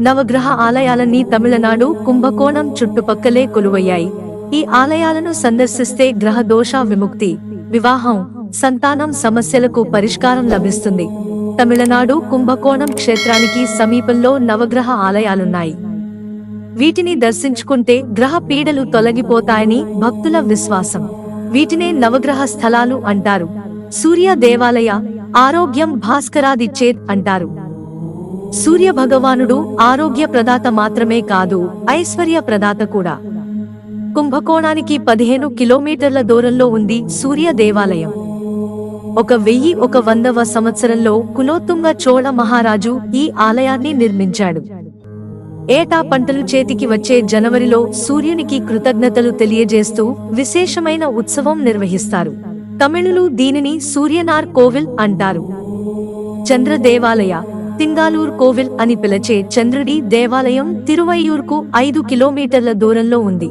నవగ్రహ ఆలయాలన్నీ తమిళనాడు కుంభకోణం చుట్టుపక్కలే కొలువయ్యాయి. ఈ ఆలయాలను సందర్శిస్తే గ్రహ దోష విముక్తి వివాహం సంతానం సమస్యలకు పరిష్కారం లభిస్తుంది. తమిళనాడు కుంభకోణం క్షేత్రానికి సమీపంలో నవగ్రహ ఆలయాలున్నాయి. వీటిని దర్శించుకుంటే గ్రహ పీడలు తొలగిపోతాయని భక్తుల విశ్వాసం. వీటినే నవగ్రహ స్థలాలు అంటారు. సూర్య దేవాలయ ఆరోగ్యం భాస్కరాదిచ్చేద్ అంటారు. సూర్య భగవానుడు ఆరోగ్య ప్రదాత మాత్రమే కాదు ఐశ్వర్య ప్రదాత కూడా. కుంభకోణానికి పదిహేను కిలోమీటర్ల దూరంలో ఉంది సూర్య దేవాలయం ఒక వెయ్యి ఒక వందవ సంవత్సరంలో కులోత్తుంగ చోళ మహారాజు ఈ ఆలయాన్ని నిర్మించాడు. ఏటా పంటలు చేతికి వచ్చే జనవరిలో సూర్యునికి కృతజ్ఞతలు తెలియజేస్తూ విశేషమైన ఉత్సవం నిర్వహిస్తారు. తమిళులు దీనిని సూర్యనార్ కోవిల్ అంటారు. చంద్ర దేవాలయ తింగాలూర్ కోవిల్ అని పిలిచే చంద్రుడి దేవాలయం తిరువయ్యూర్కు ఐదు కిలోమీటర్ల దూరంలో ఉంది.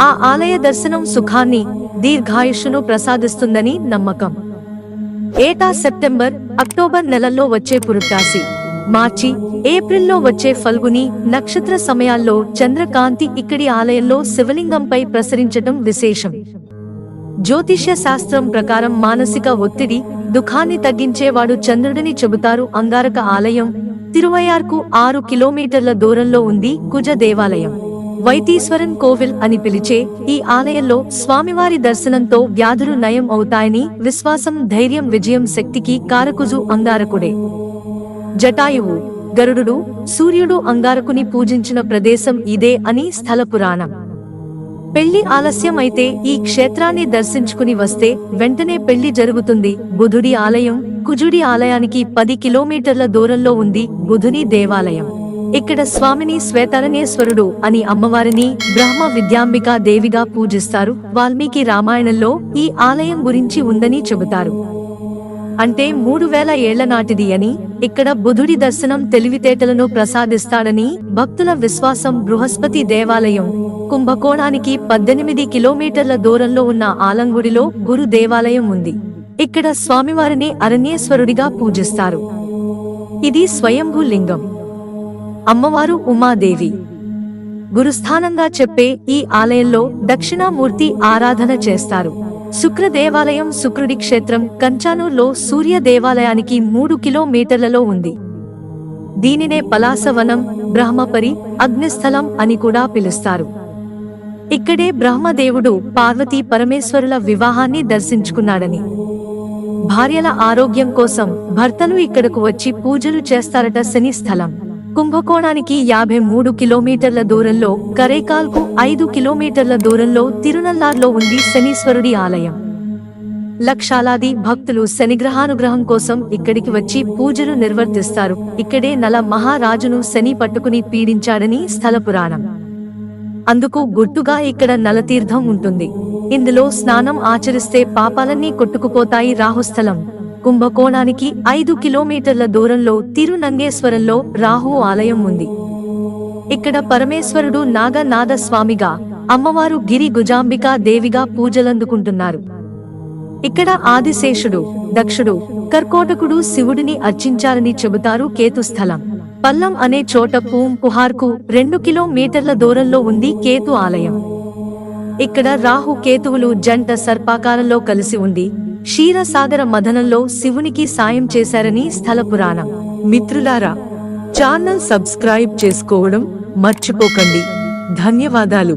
ఆ ఆలయ దర్శనం సుఖాన్ని దీర్ఘాయుషును ప్రసాదిస్తుందని నమ్మకం. ఏటా సెప్టెంబర్ అక్టోబర్ నెలల్లో వచ్చే పురుటాసి మార్చి ఏప్రిల్లో వచ్చే ఫల్గుని నక్షత్ర సమయాల్లో చంద్రకాంతి ఇక్కడి ఆలయంలో శివలింగంపై ప్రసరించటం విశేషం. జ్యోతిష్య శాస్త్రం ప్రకారం మానసిక ఒత్తిడి దుఃఖాన్ని తగ్గించేవాడు చంద్రుడిని చెబుతారు. అంగారక ఆలయం తిరువయార్కు ఆరు కిలోమీటర్ల దూరంలో ఉంది కుజ దేవాలయం. వైతీశ్వరన్ కోవిల్ అని పిలిచే ఈ ఆలయంలో స్వామివారి దర్శనంతో వ్యాధులు నయం అవుతాయని విశ్వాసం ధైర్యం విజయం శక్తికి కారకుజు అంగారకుడే. జటాయువు గరుడు సూర్యుడు అంగారకుని పూజించిన ప్రదేశం ఇదే అని స్థల పురాణం. పెళ్ళి ఆలస్యం అయితే ఈ క్షేత్రాన్ని దర్శించుకుని వస్తే వెంటనే పెళ్ళి జరుగుతుంది. బుధుడి ఆలయం కుజుడి ఆలయానికి పది కిలోమీటర్ల దూరంలో ఉంది బుధుని దేవాలయం. ఇక్కడ స్వామిని శ్వేతరణేశ్వరుడు అని అమ్మవారిని బ్రహ్మ విద్యాంబికా దేవిగా పూజిస్తారు. వాల్మీకి రామాయణంలో ఈ ఆలయం గురించి ఉందని చెబుతారు. అంటే మూడు వేల ఏళ్ళ నాటిది అని ఇక్కడ బుధుడి దర్శనం తెలివితేటలను ప్రసాదిస్తాడని భక్తుల విశ్వాసం బృహస్పతి దేవాలయం. కుంభకోణానికి పద్దెనిమిది కిలోమీటర్ల దూరంలో ఉన్న ఆలంగుడిలో గురు దేవాలయం ఉంది. ఇక్కడ స్వామివారిని అరణ్యేశ్వరుడిగా పూజిస్తారు. ఇది స్వయంభూ లింగం. అమ్మవారు ఉమాదేవి. గురుస్థానంగా చెప్పే ఈ ఆలయంలో దక్షిణామూర్తి ఆరాధన చేస్తారు. శుక్ర దేవాలయం శుక్రుడి క్షేత్రం కంచానూర్లో సూర్య దేవాలయానికి మూడు కిలోమీటర్లలో ఉంది. దీనినే పలాసవనం బ్రహ్మపరి అగ్నిస్థలం అని కూడా పిలుస్తారు. ఇక్కడే బ్రహ్మదేవుడు పార్వతీ పరమేశ్వరుల వివాహాన్ని దర్శించుకున్నాడని. భార్యల ఆరోగ్యం కోసం భర్తలు ఇక్కడకు వచ్చి పూజలు చేస్తారట శని స్థలం. కుంభకోణానికి యాభై మూడు కిలోమీటర్ల దూరంలో కరేకాల్కు ఐదు కిలోమీటర్ల దూరంలో తిరునల్లార్లో ఉంది శనీశ్వరుడి ఆలయం. లక్షాలాది భక్తులు శనిగ్రహానుగ్రహం కోసం ఇక్కడికి వచ్చి పూజలు నిర్వర్తిస్తారు. ఇక్కడే నల మహారాజును శని పట్టుకుని పీడించాడని స్థల పురాణం. అందుకు గుర్తుగా ఇక్కడ నలతీర్థం ఉంటుంది. ఇందులో స్నానం ఆచరిస్తే పాపాలన్నీ కొట్టుకుపోతాయి రాహుస్థలం. కుంభకోణానికి ఐదు కిలోమీటర్ల దూరంలో తిరునంగేశ్వరంలో రాహు ఆలయం ఉంది. ఇక్కడ పరమేశ్వరుడు నాగనాథ స్వామిగా అమ్మవారు గిరి గుజాంబికా దేవిగా పూజలందుకుంటున్నారు. ఇక్కడ ఆదిశేషుడు దక్షుడు కర్కోటకుడు శివుడిని అర్చించారని చెబుతారు కేతుస్థలం. పల్లం అనే చోట పూం పుహార్కు రెండు కిలోమీటర్ల దూరంలో ఉంది కేతు ఆలయం. ఇక్కడ రాహు కేతువులు జంట సర్పాకారంలో కలిసి ఉంది క్షీరసాగర మదనంలో శివునికి సాయం చేశారని స్థల పురాణం. మిత్రులారా ఛానల్ సబ్స్క్రైబ్ చేసుకోవడం మర్చిపోకండి. ధన్యవాదాలు.